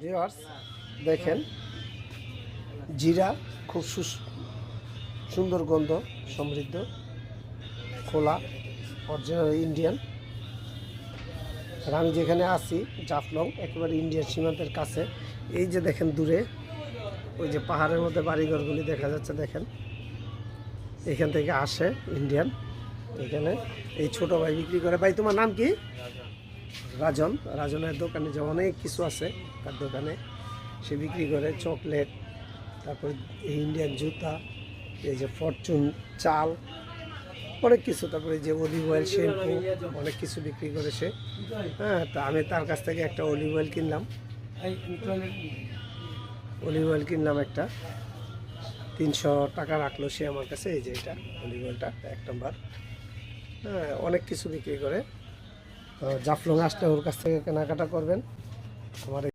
Viewers দেখেন, জিরা খুব সুস- সুন্দর গন্ধ, সমৃদ্ধ, খোলা অরিজিনাল ইন্ডিয়ান আর আমি যেখানে আছি, জাফলং, একেবারে ইন্ডিয়ান সীমান্তের কাছে। এই যে দেখেন দূরে, ওই যে পাহাড়ের মধ্যে বাড়িঘরগুলি দেখা যাচ্ছে, দেখেন। এখান থেকে আসে ইন্ডিয়ান এখানে এই ছোট ভাই বিক্রি করে। ভাই, তোমার নাম কি? রাজন, রাজনের দোকানে যে অনেক কিছু আছে, তার দোকানে। সে বিক্রি করে চকলেট, তারপরে ইন্ডিয়ান জুতা, এই যে ফরচুন চাল, অনেক কিছু। তারপরে যে অলিভ অয়েল শ্যাম্পু অনেক কিছু বিক্রি করে সে। হ্যাঁ তা আমি তার কাছ থেকে একটা অলিভ অয়েল কিনলাম। অলিভ অয়েল কিনলাম একটা। তিনশো টাকা রাখল সে আমার কাছে, এই যে এটা অলিভ অয়েলটা এক নম্বর হ্যাঁ অনেক কিছু বিক্রি করে। জাফলং আসলে ওর কাছ থেকে কেনাকাটা করবেন। আমার